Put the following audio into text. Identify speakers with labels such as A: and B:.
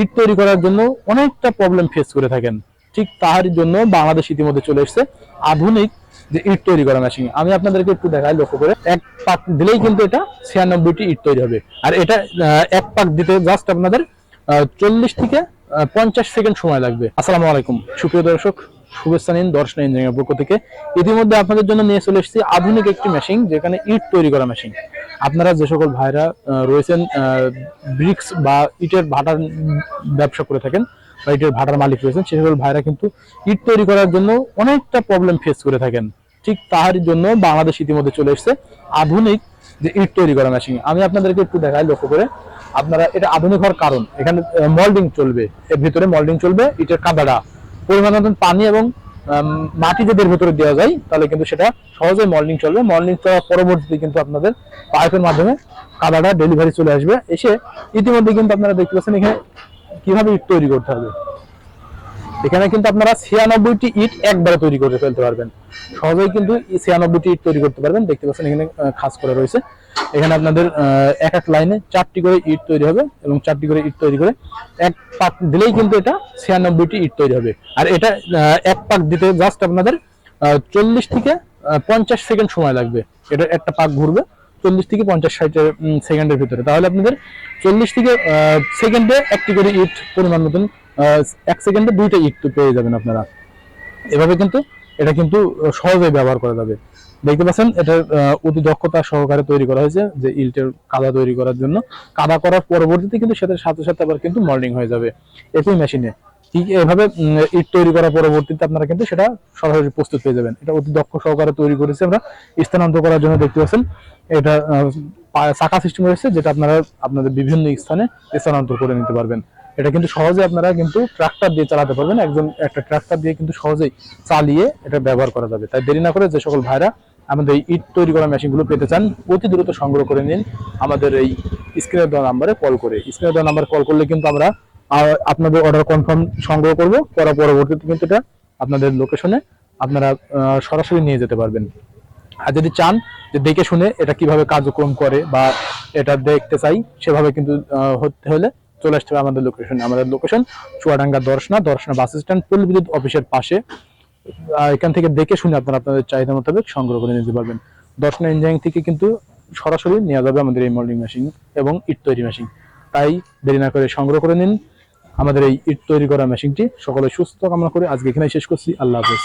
A: ইট তৈরি করার জন্য অনেকটা প্রবলেম ফেস করে থাকেন। ঠিক তার জন্য বাংলাদেশ ইতিমধ্যে চলে এসেছে আধুনিক যে ইট তৈরি করা মেশিন আমি আপনাদেরকে একটু দেখাই লক্ষ্য করে। এক পাক দিলেই কিন্তু এটা ছিয়ানব্বইটি ইট তৈরি হবে। আর এটা এক পাক দিতে জাস্ট আপনাদের চল্লিশ থেকে পঞ্চাশ সেকেন্ড সময় লাগবে। আসসালামু আলাইকুম। সুপ্রিয় দর্শক, শুভেচ্ছা নিন দর্শন ইঞ্জিনিয়ার পক্ষ থেকে। ইতিমধ্যে আপনাদের জন্য নিয়ে চলে এসেছি আধুনিক একটি মেশিন যেখানে ইট তৈরি করা মেশিন আপনারা যে সকল ভাইরা রয়েছেন ব্রিক্স বা ইটের ভাটার ব্যবসা করে থাকেন বা ইটের ভাটার মালিক রয়েছেন, সে সকল ভাইরা কিন্তু ইট তৈরি করার জন্য অনেকটা প্রবলেম ফেস করে থাকেন। ঠিক তার জন্য বাংলাদেশ ইতিমধ্যে চলে এসেছে আধুনিক যে ইট তৈরি করা মেশিন আমি আপনাদেরকে একটু দেখাই লক্ষ্য করে। আপনারা, এটা আধুনিক হওয়ার কারণ। এখানে মল্ডিং চলবে। এর ভিতরে মল্ডিং চলবে, ইটের কাদাটা। পরিমাণ মতন পানি এবং মাটি যদি এর ভিতরে দেওয়া যায়, তাহলে কিন্তু সেটা সহজে মল্ডিং চলবে। মল্ডিং করার পরবর্তীতে কিন্তু আপনাদের পাইপের মাধ্যমে কাদাটা ডেলিভারি চলে আসবে। এসে ইতিমধ্যে কিন্তু আপনারা দেখতে পাচ্ছেন এখানে কীভাবে ইট তৈরি করতে হবে। এখানে কিন্তু আপনারা ছিয়ানব্বইটি ইট একবারে তৈরি করে ফেলতে পারবেন। সহজেই কিন্তু ছিয়ানব্বইটি ইট তৈরি করতে পারবেন। দেখতে পাচ্ছেন এখানে খাস করে রয়েছে। এখানে আপনাদের এক এক লাইনে চারটি করে ইট তৈরি হবে এবং চারটি করে ইট তৈরি করে এক পাক দিলেই কিন্তু এটা ছিয়ানব্বইটি ইট তৈরি হবে। আর এটা এক পাক দিতে জাস্ট আপনাদের চল্লিশ থেকে পঞ্চাশ সেকেন্ড সময় লাগবে। এটা একটা পাক ঘুরবে, চল্লিশ থেকে পঞ্চাশ ষাট সেকেন্ডের ভিতরে। তাহলে আপনাদের চল্লিশ থেকে সেকেন্ডে একটি করে ইট পরিমাণ মতন এক সেকেন্ডে দুইটা ইট পেয়ে যাবেন আপনারা। এভাবে কিন্তু এটা কিন্তু সহজেই ব্যবহার করা যাবে। দেখতে পাচ্ছেন এটা অতি দক্ষতা সহকারে তৈরি করা হয়েছে, যে ইল্টের কাদা তৈরি করার জন্য। কাদা করার পরবর্তীতে কিন্তু সেটার সাথে সাথে আবার কিন্তু মল্ডিং হয়ে যাবে একই মেশিনে ঠিক এভাবে ইট তৈরি করার পরবর্তীতে আপনারা কিন্তু সেটা সরাসরি প্রস্তুত পেয়ে যাবেন। এটা অতি দক্ষ সহকারে তৈরি করেছে আমরা। স্থানান্তর করার জন্য দেখতে পাচ্ছেন, এটা চাকা সিস্টেম রয়েছে, যেটা আপনারা আপনাদের বিভিন্ন স্থানে স্থানান্তর করে নিতে পারবেন। এটা কিন্তু সহজে আপনারা কিন্তু ট্রাক্টর দিয়ে চালাতে পারবেন। একজন, একটা ট্রাক্টর দিয়ে কিন্তু সহজেই চালিয়ে এটা ব্যবহার করা যাবে। তাই দেরি না করে যে সকল ভাইরা আমাদের এই ইট তৈরি করা মেশিনগুলো পেতে চান, অতি দ্রুত সংগ্রহ করে নিন আমাদের এই স্ক্রিনে দেওয়া নাম্বারে কল করে। স্ক্রিনে দেওয়া নাম্বারে কল করলে কিন্তু আমরা আপনাদের অর্ডার কনফার্ম সংগ্রহ করব। করার পরবর্তীতে কিন্তু এটা আপনাদের লোকেশনে আপনারা সরাসরি নিয়ে যেতে পারবেন। আর যদি চান যে দেখে শুনে এটা কীভাবে কার্যক্রম করে বা এটা দেখতে চাই, সেভাবে কিন্তু হতে হলে চলে আসতে হবে আমাদের লোকেশন আমাদের location Chuadanga Darshana Darshana bus stand পুল বিদ্যুৎ অফিসের পাশে। এখান থেকে দেখে শুনে আপনারা আপনাদের চাহিদা মোতাবেক সংগ্রহ করে নিতে পারবেন। দর্শনা ইঞ্জিনিয়ারিং থেকে কিন্তু সরাসরি নেওয়া যাবে আমাদের এই মোল্ডিং মেশিন এবং ইট তৈরি মেশিন তাই দেরি না করে সংগ্রহ করে নিন। আমাদের এই ইট তৈরি করা মেশিনটি সকলে সুস্থ কামনা করে আজকে এখানে শেষ করছি। আল্লাহ হাফেজ।